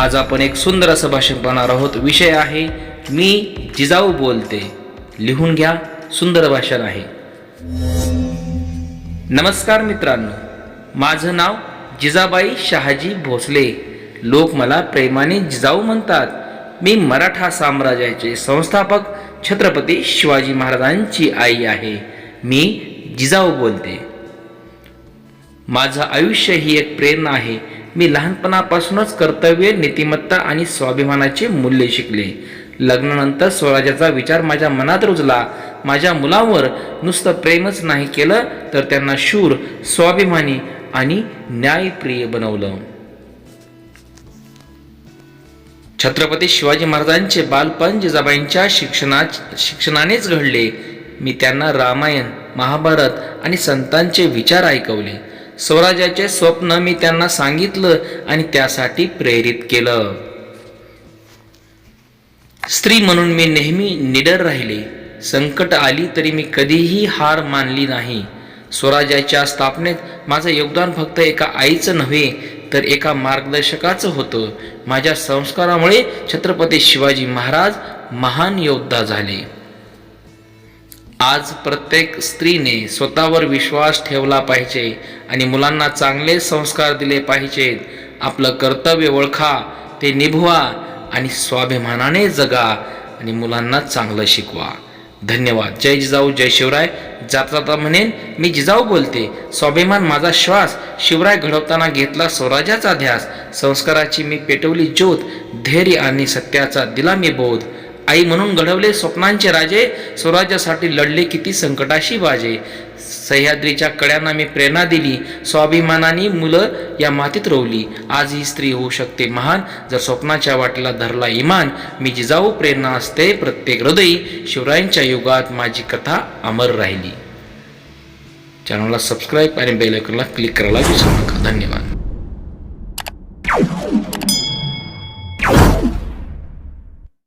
आज आपण एक सुंदर असं भाषण पाहणार आहोत. विषय आहे मी जिजाऊ बोलते. लिहून घ्या सुंदर भाषण आहे. नमस्कार मित्रांनो माझं नाव जिजाबाई शहाजी भोसले. लोक मला प्रेमाने जिजाऊ म्हणतात. मी मराठा साम्राज्याचे संस्थापक छत्रपती शिवाजी महाराजांची आई आहे. मी जिजाऊ बोलते. माझं आयुष्य ही एक प्रेरणा आहे. मी लहानपणापासूनच कर्तव्य नीतिमत्ता आणि स्वाभिमानाचे मूल्य शिकले. लग्नानंतर स्वराज्याचा विचार माझ्या मनात रुजला. माझ्या मुलांवर नुसतं प्रेमच नाही केलं तर त्यांना शूर स्वाभिमानी आणि न्यायप्रिय बनवलं. छत्रपती शिवाजी महाराजांचे बालपण जिजाबाईंच्या शिक्षणा शिक्षणानेच घडले. मी त्यांना रामायण महाभारत आणि संतांचे विचार ऐकवले. स्वराज्याचे स्वप्न मी त्यांना सांगितलं आणि त्यासाठी प्रेरित केलं. स्त्री म्हणून मी नेहमी निडर राहिले. संकट आली तरी मी कधीही हार मानली नाही. स्वराज्याच्या स्थापनेत माझं योगदान फक्त एका आईचं नव्हे तर एका मार्गदर्शकाचं होतं. माझ्या संस्कारामुळे छत्रपती शिवाजी महाराज महान योद्धा झाले. आज प्रत्येक स्त्रीने स्वतःवर विश्वास ठेवला पाहिजे आणि मुलांना चांगले संस्कार दिले पाहिजेत. आपलं कर्तव्य ओळखा ते निभवा आणि स्वाभिमानाने जगा आणि मुलांना चांगलं शिकवा. धन्यवाद. जय जिजाऊ जय शिवराय. जाता जाता म्हणेन मी जिजाऊ बोलते. स्वाभिमान माझा श्वास शिवराय घडवताना घेतला स्वराज्याचा ध्यास. संस्काराची मी पेटवली ज्योत धैर्य आणि सत्याचा दिला मी बोध. आई म्हणून घडवले स्वप्नांचे राजे स्वराज्यासाठी लढले किती संकटाशी बाजे सह्याद्रीच्या कड्यांना मी प्रेरणा दिली स्वाभिमानाने मुलं या मातीत रोवली. आज ही स्त्री होऊ शकते महान जर स्वप्नाच्या वाटेला धरला इमान. मी जिजाऊ प्रेरणा असते प्रत्येक हृदयी. शिवरायांच्या युगात माझी कथा अमर राहिली. चॅनलला सबस्क्राईब आणि बेल क्लिक करायला विसरू नका. धन्यवाद.